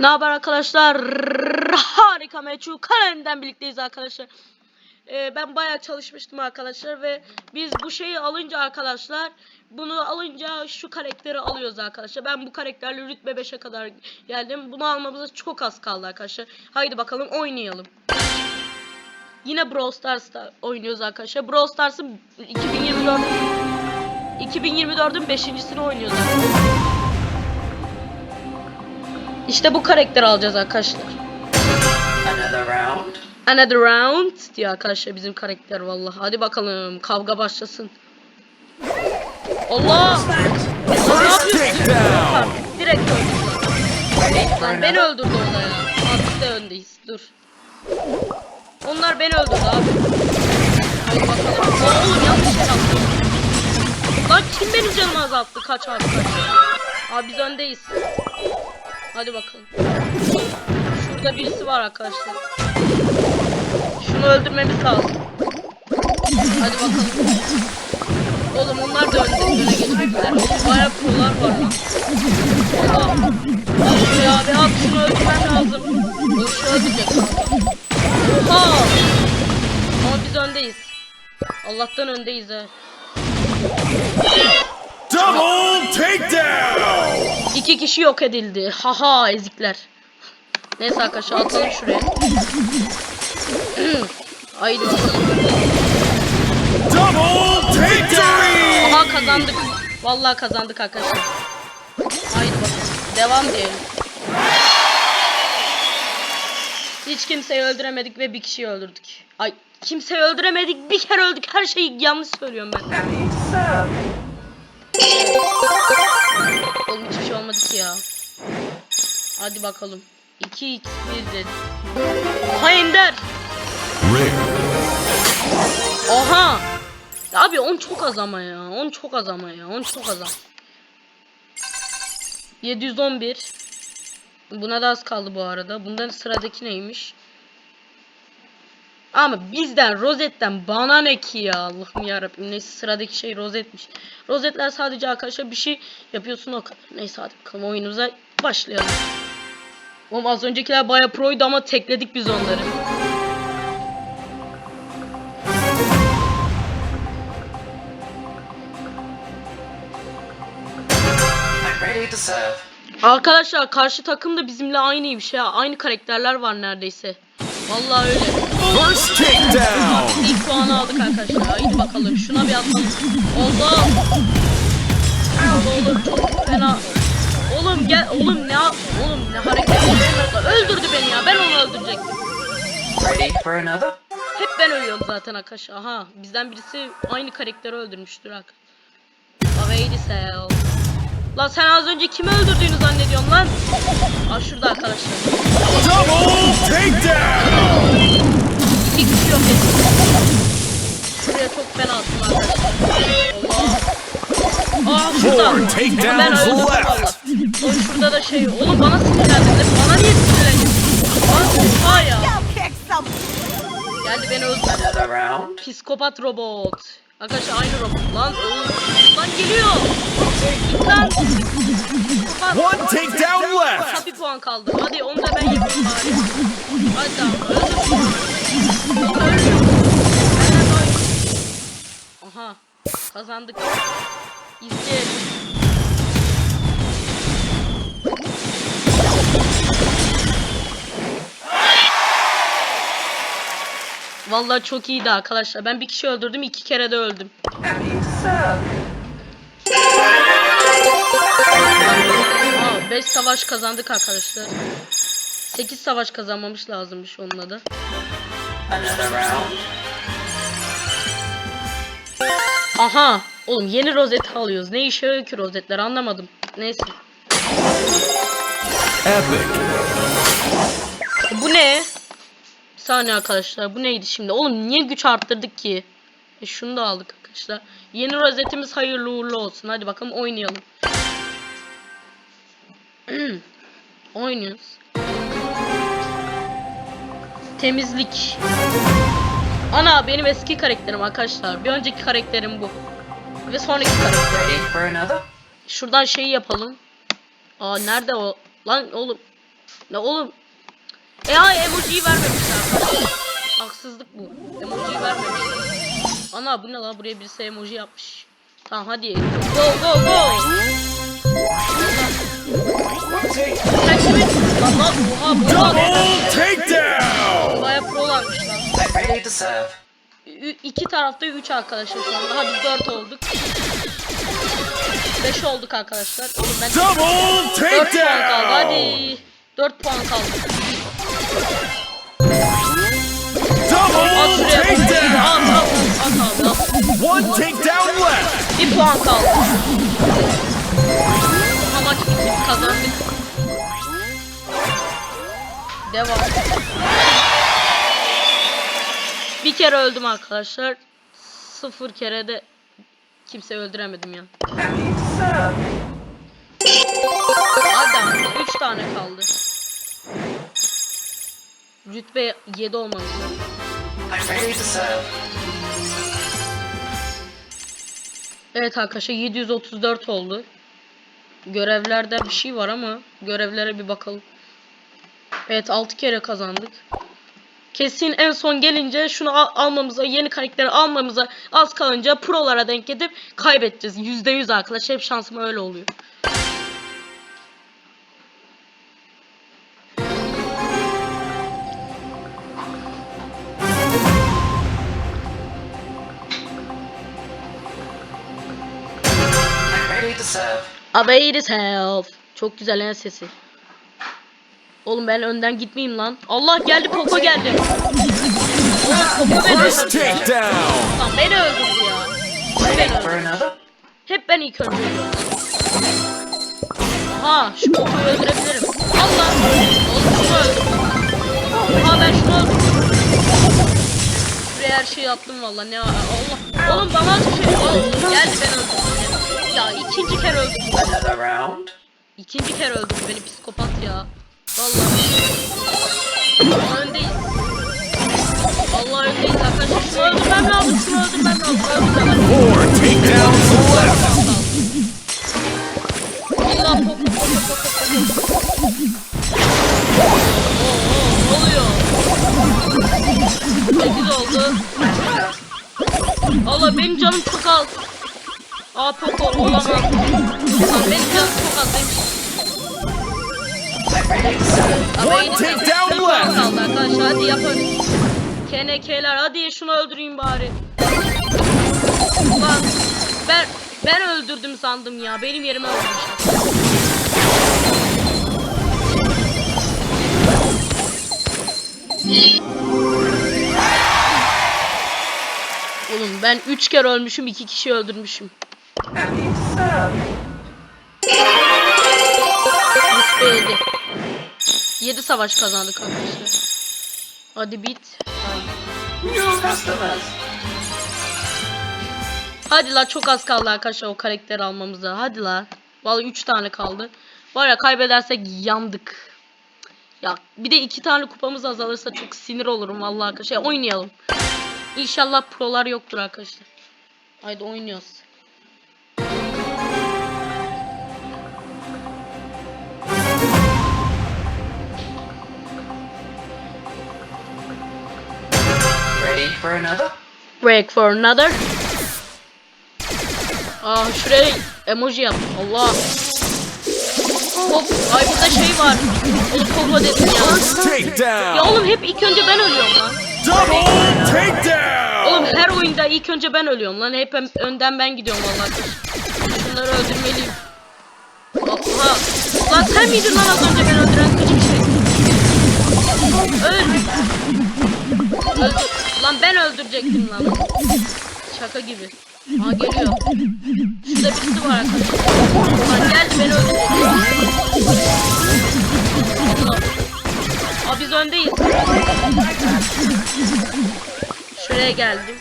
Ne haber arkadaşlar? Harika Meçhu kalemden birlikteyiz arkadaşlar. Ee, ben bayağı çalışmıştım arkadaşlar ve biz bu şeyi alınca arkadaşlar bunu alınca şu karakteri alıyoruz arkadaşlar. Ben bu karakterle rütbe 5'e kadar geldim. Bunu almamıza çok az kaldı arkadaşlar. Haydi bakalım oynayalım. Yine Brawl Stars'ta oynuyoruz arkadaşlar. Brawl Stars'ın 2024 2024'ün 5.sini oynuyoruz arkadaşlar. İşte bu karakteri alacağız arkadaşlar. Another round. Another round diyor arkadaşlar bizim karakter vallahi. Hadi bakalım kavga başlasın. Allah! Artık direkt öldü. Lan beni öldürdü orada ya. Artık da öndeyiz. Dur. Onlar beni öldürdü abi. Hadi bakalım. Aa, oğlum yanlış yer attım. Lan kim benim canımı azalttı? Kaç abi kaç. Abi biz öndeyiz. Hadi bakalım. Şurada birisi var arkadaşlar. Şunu öldürmemiz lazım. Hadi bakalım. Oğlum onlar da önde öne geçmekler. Bayağı prolar var lan. Allah. Al şuraya abi al şunu öldürmem lazım. Oğlum şu öldürecek. Oha. Ama biz öndeyiz. Allah'tan öndeyiz ha. Double takedown! İki kişi yok edildi. Haha ezikler. Neyse arkadaşlar atalım şuraya. Haydi. Double takedown! Aha kazandık. Vallahi kazandık arkadaşlar. Haydi bakalım. Devam diyelim. Hiç kimseyi öldüremedik ve bir kişiyi öldürdük. Ay kimseyi öldüremedik bir kere öldük. Her şeyi yanlış söylüyorum ben. Oğlum hiçbir şey olmadı ki ya. Hadi bakalım. 2 x 1 dedi. Aha Ender. Oha. Abi 10 çok az ama ya. 10 çok az ama ya. 10 çok az ama. 711. Buna da az kaldı bu arada. Bundan sıradaki neymiş? Ama bizden rozetten bana ne ki ya Allah'ım yarabbim neyse sıradaki şey rozetmiş. Rozetler sadece arkadaşlar bir şey yapıyorsun o kadar. Neyse hadi bakalım oyunumuza başlayalım. Oğlum az öncekiler baya proydu ama tekledik biz onları. Arkadaşlar karşı takım da bizimle aynıymış ya. Aynı karakterler var neredeyse. Vallahi öyle. First takedown! İlk puanı aldık arkadaşlar. Haydi bakalım. Şuna bir atalım. Oldu. Oldu oğlum çok fena. Oğlum gel oğlum ne yap- oğlum ne hareket yapıyorsun? Öldürdü beni ya. Ben onu öldürecektim. Ready for another? Hep ben ölüyorum zaten arkadaşlar. Aha bizden birisi aynı karakteri öldürmüştür hak. Aveydi sel. Lan sen az önce kimi öldürdüğünü zannediyorsun lan? Aa şurada arkadaşlar. Double takedown! İki kişi yok ettim. Şuraya çok fena attım arkadaşlar. Aa şurada. Four Ben takedowns öldüm left. valla. Oğlum şurada da şey. Oğlum bana sinirlendin. Bana niye sinirlendin? Bana ha ya. Geldi beni öldürdü. Psikopat robot. Arkadaşlar aynı robot lan. Oğlum. Lan geliyor. Git lan. Psikopat. One takedown left! Kısa bir puan kaldı. Hadi onu da ben yapayım bari. Hadi tamam. Öldür. Oğlum ölmüyor. Hemen öl. Aha. Kazandık. İzleyelim. Vallahi çok iyiydi arkadaşlar. Ben bir kişi öldürdüm, iki kere de öldüm. Aa, 5 savaş kazandık arkadaşlar. 8 savaş kazanmamış lazımmış. Another round. Aha! Oğlum yeni rozet alıyoruz. Ne işe yarıyor ki rozetler anlamadım. Neyse. Epic. Bu ne? Saniye arkadaşlar. Bu neydi şimdi? Oğlum niye güç arttırdık ki? E şunu da aldık arkadaşlar. Yeni rozetimiz hayırlı uğurlu olsun. Hadi bakalım oynayalım. Oynuyoruz. Temizlik. Ana benim eski karakterim arkadaşlar. Bir önceki karakterim bu. Ve sonraki karakter. Ready for another? Şuradan şeyi yapalım. Aa nerede o? Lan oğlum Ne oğlum? E ha emojiyi vermemişler. Haksızlık bu. Emojiyi vermemişler. Ana bu ne lan buraya birisi emoji yapmış. Tamam hadi. Go go go. Lan lan oha bu Double takedown! Baya lan. To serve. Ü- iki tarafta 3 arkadaşlar şu anda. Hadi 4 olduk. 5 olduk arkadaşlar. Oğlum ben Double 4 puan kaldı takedown! hadi. 4 puan kaldı. Double takedown! One takedown left! 1 puan kaldı. Ama maç bitti biz kazandık. Devam. Bir kere öldüm arkadaşlar. Sıfır kere de kimse öldüremedim ya. Rütbe 7 olmamız lazım. I'm ready to serve. Evet arkadaşlar 734 oldu. Görevlerde bir şey var ama görevlere bir bakalım. Evet 6 kere kazandık. Kesin en son gelince şunu al- almamıza, yeni karakteri almamıza az kalınca prolara denk edip kaybedeceğiz. %100 arkadaşlar hep şansım öyle oluyor. Serve. Obey yourself. Çok güzel en sesi. Oğlum ben önden gitmeyeyim lan. Allah geldi Poco geldi. Oğlum Poco beni First öldürdü. Lan beni öldürdü ya. Hep ben ilk önce ölüyorum. Aha şu Poco'yu öldürebilirim. Allah. Oğlum şunu öldürdüm. Aha ben şunu öldürdüm. Buraya her şeyi attım valla ne Allah. Oğlum bana bir şey İkinci kere öldürdü beni psikopat ya. Vallahi. Öndeyiz. Vallahi öndeyiz arkadaşlar. Öldürmem lazım. Şunu öldürmem lazım. Öldürmem lazım. Four takedowns left! Allah pop pop pop pop pop. Oluyor? 8 oldu. Allah benim canım çok az. Aa Poco olamaz. Benim canım çok az demiş. Ama One bir puan left. kaldı arkadaşlar. Hadi yapın. KNK'ler hadi şunu öldüreyim bari. Ulan ben ben öldürdüm sandım ya. Benim yerime öldürmüşler. Oğlum ben 3 kere ölmüşüm, 2 kişi öldürmüşüm. Rütbe 7. 7 savaş kazandık arkadaşlar. Hadi bit. Hadi la çok az kaldı arkadaşlar o karakteri almamıza. Hadi la. Vallahi 3 tane kaldı. Var ya kaybedersek yandık. Ya bir de iki tane kupamız azalırsa çok sinir olurum vallahi arkadaşlar. Oynayalım. İnşallah prolar yoktur arkadaşlar. Haydi oynuyoruz. Ready for another? Break for another. Aa şuraya emoji yap. Allah. Hop. Ay burada şey var. Oğlum Poco dedim ya. First Ya oğlum hep ilk önce ben ölüyorum lan. Double Oğlum takedown! her oyunda ilk önce ben ölüyorum lan. Hep önden ben gidiyorum vallahi. Şunları öldürmeliyim. Aha. Lan sen miydin lan az önce ben öldüren küçük şey? Öl. Öldür. Lan ben öldürecektim lan. Şaka gibi. Aa geliyor. Şurada birisi var arkadaşlar. Lan geldi beni öldürecek. Aa biz öndeyiz. Şuraya geldim.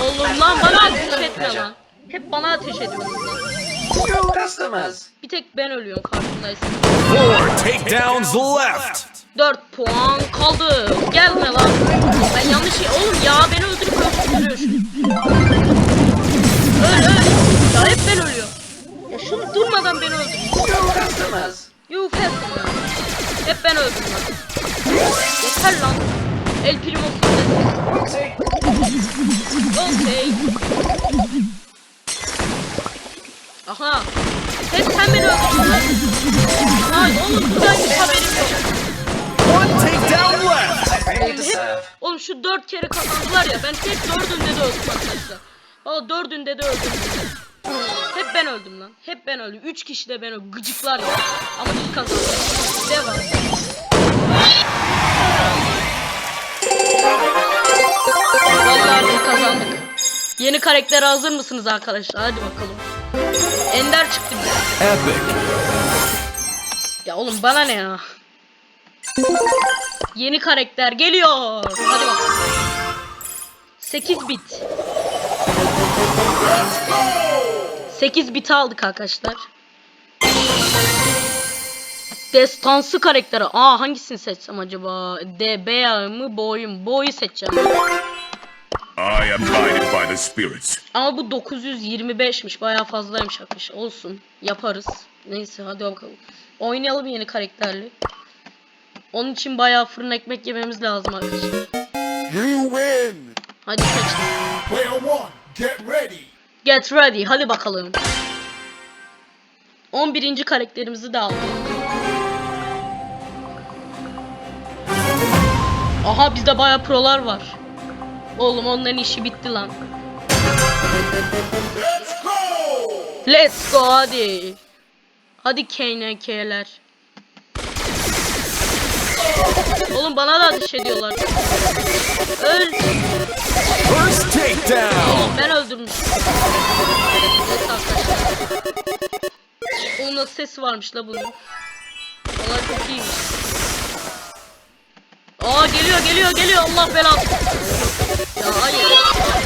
Oğlum lan bana ateş etme lan. Hep bana ateş ediyorsun New customers. Bir tek ben ölüyorum farkındaysın. Four takedowns left! 4 puan kaldı. Gelme lan. Ben yanlış şey. Oğlum ya beni öldürüp öldürüyor şunu. Öl öl. Ya hep ben ölüyorum. Ya şunu durmadan beni öldürüyor. New customers. You fast. Hep ben öldüm. Yeter lan. El primo. Okey. Aha. Hep sen beni öldürdün lan. Ay oğlum buradan hiç haberim yok. One takedown left. Ready to serve. Oğlum şu dört kere kazandılar ya. Ben hep dördünde de öldüm arkadaşlar. Valla dördünde de öldüm. Hep ben öldüm lan. Hep ben öldüm. Üç kişi de ben öldüm. Gıcıklar ya. Ama biz kazandık. Devam. Vallahi kazandık. Yeni karaktere hazır mısınız arkadaşlar? Hadi bakalım. Ender çıktı. Epic. Ya oğlum bana ne ya? Yeni karakter geliyor. Hadi bakalım. 8 bit. 8 bit aldık arkadaşlar. Destansı karakteri. Aa hangisini seçsem acaba? D, B mı, boyum? Boyu seçeceğim. I am guided by the spirits. Ama bu 925'miş. Bayağı fazlaymış arkadaşlar. Olsun. Yaparız. Neyse hadi bakalım. Oynayalım yeni karakterli. Onun için bayağı fırın ekmek yememiz lazım arkadaşlar. You win! Hadi seçtim. Player one, get ready! Get ready. Hadi bakalım. 11. karakterimizi de aldık. Aha bizde bayağı prolar var. Oğlum onların işi bitti lan. Let's go! Let's go hadi. Hadi KNK'ler. Oğlum bana da ateş ediyorlar. Öl. First takedown. Ben öldürmüşüm. Evet arkadaşlar. Onun sesi varmış la bunun. Valla çok iyiymiş. Aa geliyor geliyor geliyor Allah belanı. Ya hayır.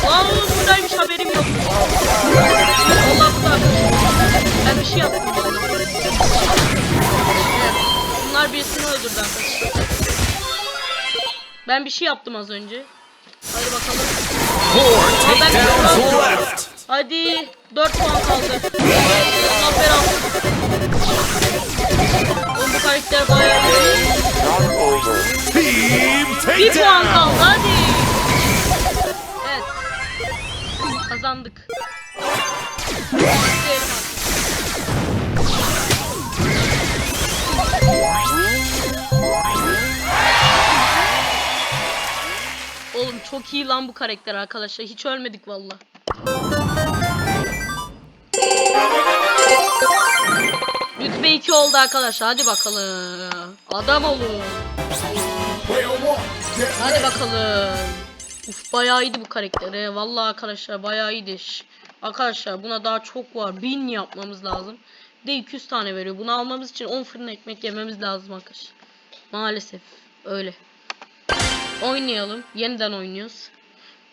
Aa buradaymış haberim yok. Allah Allah. Ben bir şey yaptım. Evet. Bunlar birisini öldürdü arkadaşlar. Ben bir şey yaptım az önce. Hadi bakalım. Four ben öldüm. left. Hadi 4 puan kaldı. Allah belanı. Oğlum bu karakter bayağı iyi. Bir puan kaldı hadi. Evet. Kazandık. Oğlum çok iyi lan bu karakter arkadaşlar. Hiç ölmedik valla. Rütbe 2 oldu arkadaşlar. Hadi bakalım. Adam olun. Hadi bakalım. Uf bayağı iyiydi bu karakter. he. Vallahi arkadaşlar bayağı iyiydi. Arkadaşlar buna daha çok var. 1000 yapmamız lazım. Bir De 200 tane veriyor. Bunu almamız için 10 fırın ekmek yememiz lazım arkadaşlar. Maalesef öyle. Oynayalım. Yeniden oynuyoruz.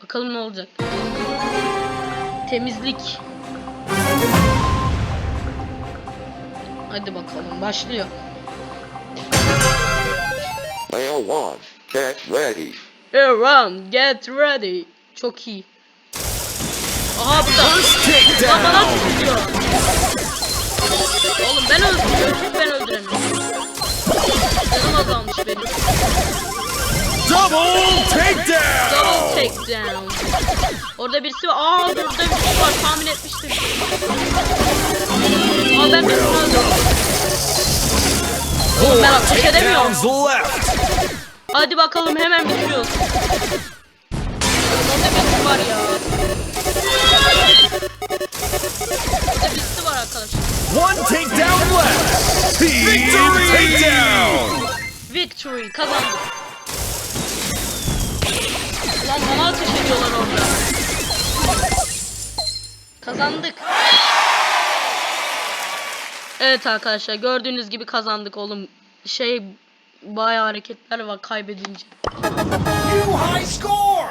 Bakalım ne olacak. Temizlik. Hadi bakalım başlıyor. Player one, get ready! Everyone get ready. Çok iyi. Aha burada. First Lan bana takedown. tutuyor. Oğlum ben öldürüyorum. Hep ben öldüremiyorum. Canım azalmış benim. Double takedown. Double takedown. Orada birisi var. Aa orada birisi var. Tahmin etmiştim. Aa ben birisini öldürdüm. Four Ben ateş edemiyorum. Hadi bakalım hemen bitiriyoruz. Orada birisi var ya. Orada birisi var arkadaşlar. One takedown left. Team takedown. Victory kazandık. Lan bana ateş ediyorlar orada. Kazandık. Evet arkadaşlar gördüğünüz gibi kazandık oğlum. Şey bayağı hareketler var kaybedince. New high score.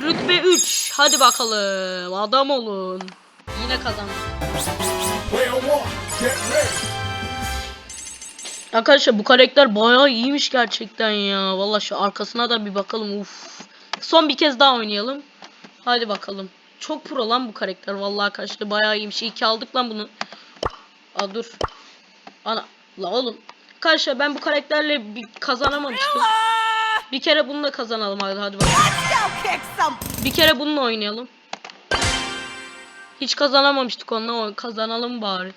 Rütbe 3. Hadi bakalım. Adam olun. Yine ready! Arkadaşlar bu karakter bayağı iyiymiş gerçekten ya. Vallahi şu arkasına da bir bakalım. Uf. Son bir kez daha oynayalım. Hadi bakalım. Çok pro lan bu karakter. Vallahi arkadaşlar bayağı iyiymiş. İyi ki aldık lan bunu. Aa dur. Ana. La oğlum. Arkadaşlar ben bu karakterle bir kazanamamıştım. Bir kere bununla kazanalım hadi hadi bakalım. Bir kere bununla oynayalım. Hiç kazanamamıştık onunla kazanalım bari.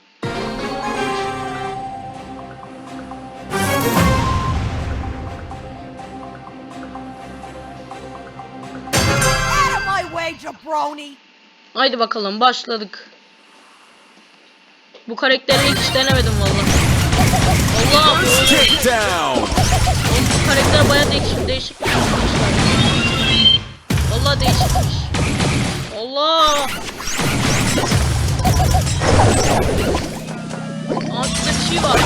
Haydi bakalım başladık. Bu karakteri hiç denemedim vallahi. Allah Takedown! bu karakter baya değişik değişik bir. Vallahi değişikmiş. Allah. Şurada bir şey var.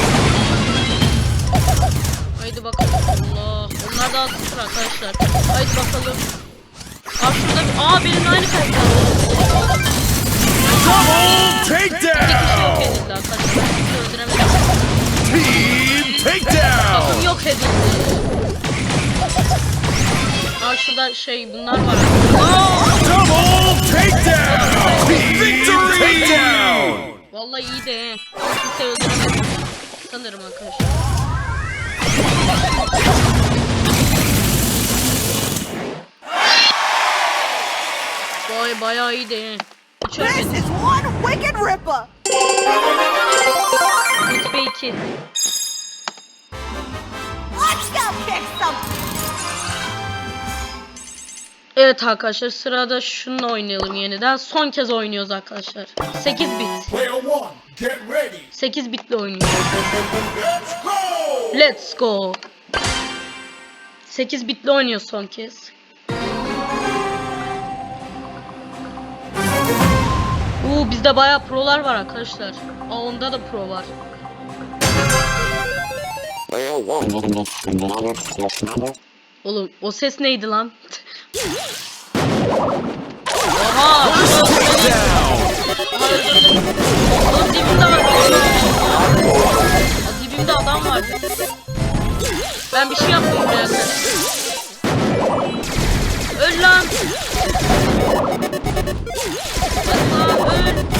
Haydi bakalım. Allah. Onlar daha sıfır arkadaşlar. Haydi bakalım. Aa şurada bir... Aa benim aynı karakter. Double Bir kişi yok takedown! edildi arkadaşlar. Öldüremedim. Team Takım takedown! yok edildi. Aa şurada şey bunlar var. Double takedown! Team takedown! Vallahi iyi de he. Kimse öldüremedim. Sanırım arkadaşlar. Vay bayağı iyi de he. Hiç This is one wicked ripper. Rütbe 2. Let's go kick some. Evet arkadaşlar sırada şununla oynayalım yeniden. Son kez oynuyoruz arkadaşlar. 8 bit. Player one, get ready. 8 bitle oynuyoruz. Let's go! Let's go. 8 bitle oynuyor son kez. Uuu bizde bayağı prolar var arkadaşlar. Aa onda da pro var. Oğlum o ses neydi lan? Oha! Oğlum dibimde var. Dibimde adam var. Ben bir şey yaptım buraya. Öl lan. Allah öl.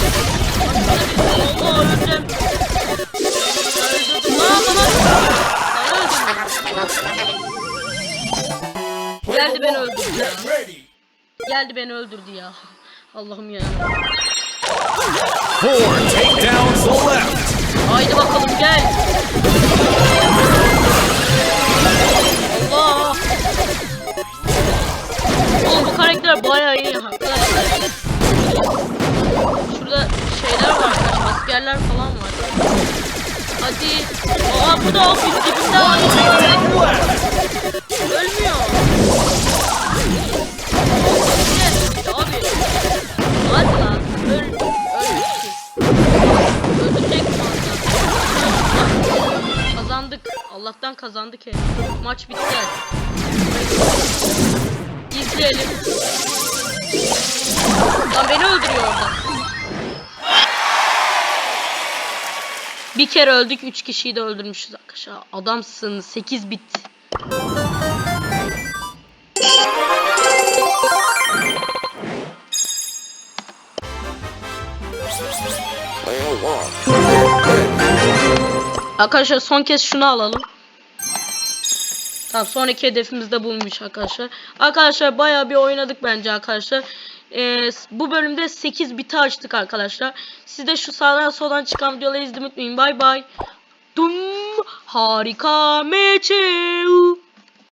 Geldi beni öldürdü ya. Allah'ım ya. Four takedowns left! Haydi bakalım gel. Allah. Oğlum bu karakter bayağı iyi arkadaşlar. Şurada şeyler var arkadaşlar. Askerler falan var. Hadi. Aa bu da ofis dibinde var. Allah'tan kazandık he. Maç bitti. İzleyelim. Lan beni öldürüyor orada. Bir kere öldük, üç kişiyi de öldürmüşüz arkadaşlar. Adamsın, 8 bit. Arkadaşlar son kez şunu alalım. Tamam sonraki hedefimiz de bulmuş arkadaşlar. Arkadaşlar bayağı bir oynadık bence arkadaşlar. Ee, bu bölümde 8 biti açtık arkadaşlar. Siz de şu sağdan soldan çıkan videoları izlemeyi unutmayın. Bay bay. Dum harika meçeu.